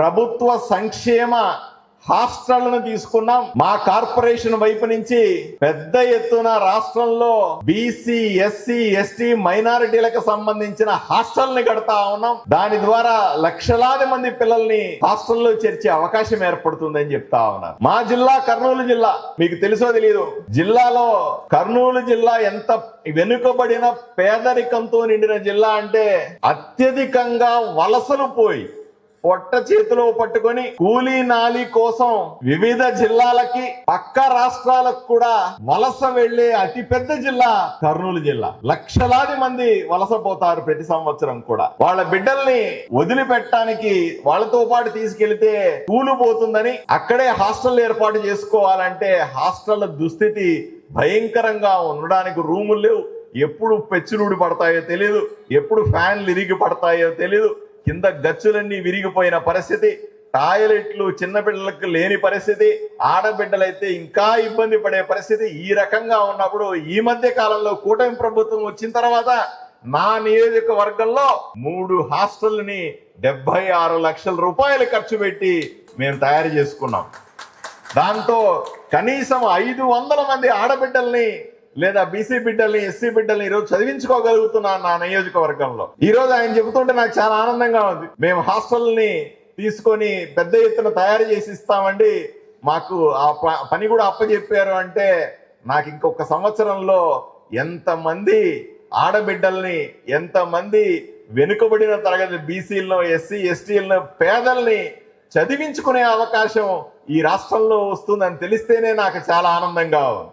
ప్రభుత్వ సంక్షేమ హాస్టళ్ళను తీసుకున్నాం. మా కార్పొరేషన్ వైపు నుంచి పెద్ద ఎత్తున రాష్ట్రంలో బీసీ ఎస్సీ ఎస్టీ మైనారిటీలకు సంబంధించిన హాస్టల్ని కడతా ఉన్నాం. దాని ద్వారా లక్షలాది మంది పిల్లల్ని హాస్టల్లో చేర్చే అవకాశం ఏర్పడుతుందని చెప్తా ఉన్నారు. మా జిల్లా కర్నూలు జిల్లా మీకు తెలుసో తెలియదు జిల్లాలో కర్నూలు జిల్లా ఎంత వెనుకబడిన పేదరికంతో నిండిన జిల్లా అంటే అత్యధికంగా వలసలు పోయి పొట్ట చేతిలో పట్టుకొని కూలీ నాలి కోసం వివిధ జిల్లాలకి పక్క రాష్ట్రాలకు కూడా వలస వెళ్ళే అతిపెద్ద జిల్లా కర్నూలు జిల్లా. లక్షలాది మంది వలస పోతారు ప్రతి సంవత్సరం కూడా. వాళ్ళ బిడ్డల్ని వదిలిపెట్టడానికి వాళ్ళతో పాటు తీసుకెళ్తే కూలు పోతుందని అక్కడే హాస్టల్ ఏర్పాటు చేసుకోవాలంటే హాస్టల్ దుస్థితి భయంకరంగా ఉండడానికి రూములు లేవు. ఎప్పుడు పెచ్చులుడి పడతాయో తెలియదు ఎప్పుడు ఫ్యాన్లు ఇరిగి పడతాయో తెలియదు కింద గచ్చులన్నీ విరిగిపోయిన పరిస్థితి టాయిలెట్లు చిన్నపిల్లలకు లేని పరిస్థితి ఆడబిడ్డలైతే ఇంకా ఇబ్బంది పడే పరిస్థితి ఈ రకంగా ఉన్నప్పుడు ఈ మధ్య కాలంలో కూటమి ప్రభుత్వం వచ్చిన తర్వాత నా నియోజకవర్గంలో మూడు హాస్టల్ని డెబ్బై ఆరు లక్షల రూపాయలు ఖర్చు పెట్టి మేము తయారు చేసుకున్నాం. దాంతో కనీసం ఐదు వందల మంది ఆడబిడ్డల్ని లేదా బీసీ బిడ్డల్ని ఎస్సీ బిడ్డల్ని ఈరోజు చదివించుకోగలుగుతున్నాను నా నియోజకవర్గంలో. ఈ రోజు ఆయన చెబుతుంటే నాకు చాలా ఆనందంగా ఉంది. మేము హాస్టల్ని తీసుకొని పెద్ద ఎత్తున తయారు చేసి ఇస్తామండి. మాకు ఆ ప- పని కూడా అప్పచెప్పారు అంటే నాకు ఇంకొక సంవత్సరంలో ఎంతమంది ఆడబిడ్డల్ని ఎంతమంది వెనుకబడిన తరగతి బీసీల్లో ఎస్సీ ఎస్టీల్లో పేదల్ని చదివించుకునే అవకాశం ఈ రాష్ట్రంలో వస్తుందని తెలిస్తేనే నాకు చాలా ఆనందంగా ఉంది.